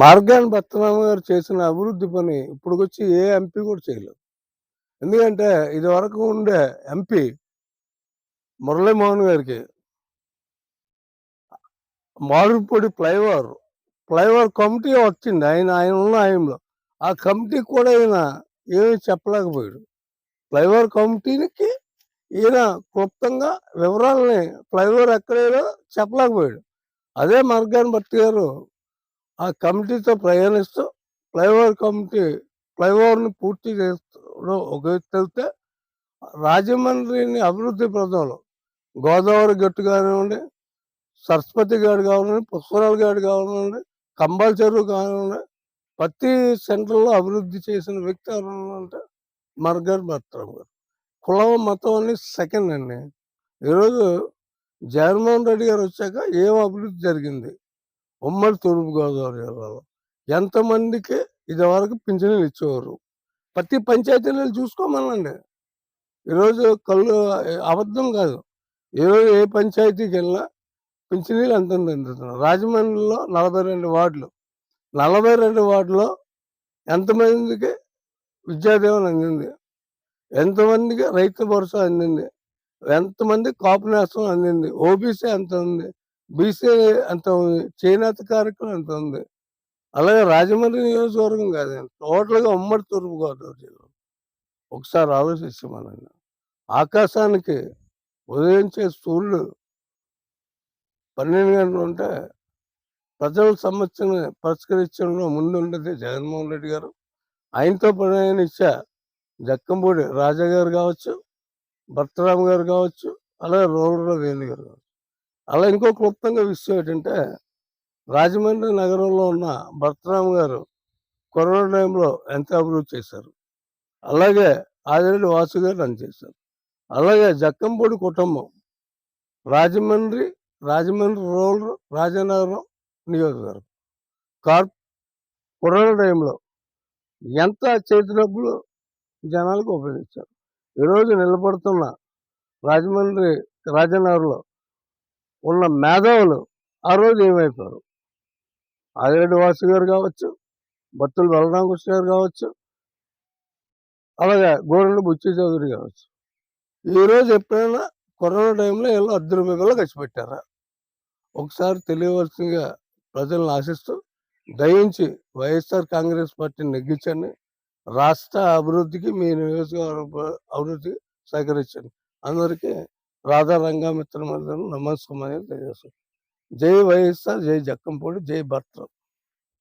Morgan భత్తనామ గారు చేసిన అభివృద్ధి పని ఇప్పుడుకొచ్చి ఏ ఎంపీ కూడా చేయలేదు. ఎందుకంటే ఇది వరకు ఉండే ఎంపీ మురళీమోహన్ గారికి మారుపొడి ఫ్లైఓవర్ ఫ్లైఓవర్ కమిటీ వచ్చింది ఆయన ఆయన ఉన్న ఆయనలో. ఆ కమిటీ కూడా ఈయన ఏమీ చెప్పలేకపోయాడు. ఫ్లైఓవర్ కమిటీకి ఈయన క్లుప్తంగా వివరాలని ఫ్లైఓవర్ ఎక్కడేదో చెప్పలేకపోయాడు. అదే మార్గాన్ భట్టి గారు ఆ కమిటీతో ప్రయాణిస్తూ ఫ్లైఓవర్ కమిటీ ఫ్లైఓవర్ని పూర్తి చేస్తూ వెళ్తే రాజమండ్రిని అభివృద్ధి ప్రదంలో గోదావరి గట్టు కానివ్వండి సరస్వతి గాడు కానివ్వండి పుష్కరాల గాడు కానివ్వండి కంబాల చెరువు కానివ్వండి ప్రతి సెంటర్లో అభివృద్ధి చేసిన వ్యక్తి ఎవరంటే అంటే మర్గర్ భట్రామ్ గారు. కులం మతం అని సెకండ్ అండి. ఈరోజు జగన్మోహన్ రెడ్డి గారు వచ్చాక ఏం అభివృద్ధి జరిగింది? ఉమ్మడి తూర్పుగోదావరి జిల్లాలో. ఎంతమందికి ఇది వరకు పింఛనీలు ఇచ్చేవారు? ప్రతి పంచాయతీలో చూసుకోమనండి. ఈరోజు కళ్ళు అబద్ధం కాదు. ఈరోజు ఏ పంచాయతీకి వెళ్ళినా పింఛనీలు ఎంత అందుతున్నారు రాజమండ్రిలో నలభై రెండు వార్డులు. నలభై రెండు వార్డులో ఎంతమందికి విద్యాదీవన అందింది? ఎంతమందికి రైతు భరోసా అందింది? ఎంతమంది కాపు నేస్తం అందింది? ఓబీసీ ఎంత ఉంది? బీసీ ఎంత ఉంది? చేనేత కార్యక్రమం ఎంత ఉంది? అలాగే రాజమండ్రి నియోజకవర్గం కాదండి టోటల్గా ఉమ్మడి తూర్పుగోదావరి జిల్లా. ఒకసారి ఆలోచించమనండి ఆకాశానికి ఉదయించే సూర్యుడు పన్నెండు గంటలు ఉంటే ప్రజల సమస్యను పరిష్కరించడంలో ముందుండేది జగన్మోహన్ రెడ్డి గారు. ఆయనతో ప్రయాణించా జక్కంపూడి రాజా గారు కావచ్చు భర్తరామ్ గారు కావచ్చు అలాగే రోడ్ల వేణు గారు కావచ్చు. అలా ఇంకో క్లుప్తంగా విషయం ఏంటంటే రాజమండ్రి నగరంలో ఉన్న భర్తరామ్ గారు కరోనా టైంలో ఎంత అభివృద్ధి చేశారు? అలాగే ఆదిరెడ్డి వాసు గారు రన్ చేశారు. అలాగే జక్కంపూడి కుటుంబం రాజమండ్రి రాజమండ్రి రూరల్ రాజనగరం నియోజకవర్గం. కార్ కరోనా టైంలో ఎంత చేసినప్పుడు జనాలకు ఉపయోగించారు? ఈరోజు నిలబడుతున్న రాజమండ్రి రాజనగర్లో ఉన్న మేధావులు ఆ రోజు ఏమైపోయారు? ఆదిరెడ్డి వాసు గారు కావచ్చు బత్తుల బలరామకృష్ణ గారు కావచ్చు అలాగే గోరెండు బుచ్చి చౌదరి కావచ్చు. ఈరోజు ఎప్పుడైనా కరోనా టైంలో వీళ్ళు అర్ధ రూపాయలు ఖర్చు పెట్టారా ఒకసారి తెలియవలసిందిగా ప్రజలను ఆశిస్తూ దయించి వైఎస్ఆర్ కాంగ్రెస్ పార్టీని నెగ్గించండి రాష్ట్ర అభివృద్ధికి మీ నియోజకవర్గ అభివృద్ధికి సహకరించండి. అందరికీ రాధా రంగామిత్ర నమస్కారం అనేది తెలియజేస్తాను ஜெய் வயசா ஜெய் ஜக்கம் போடு ஜெய் பர்த்ரம்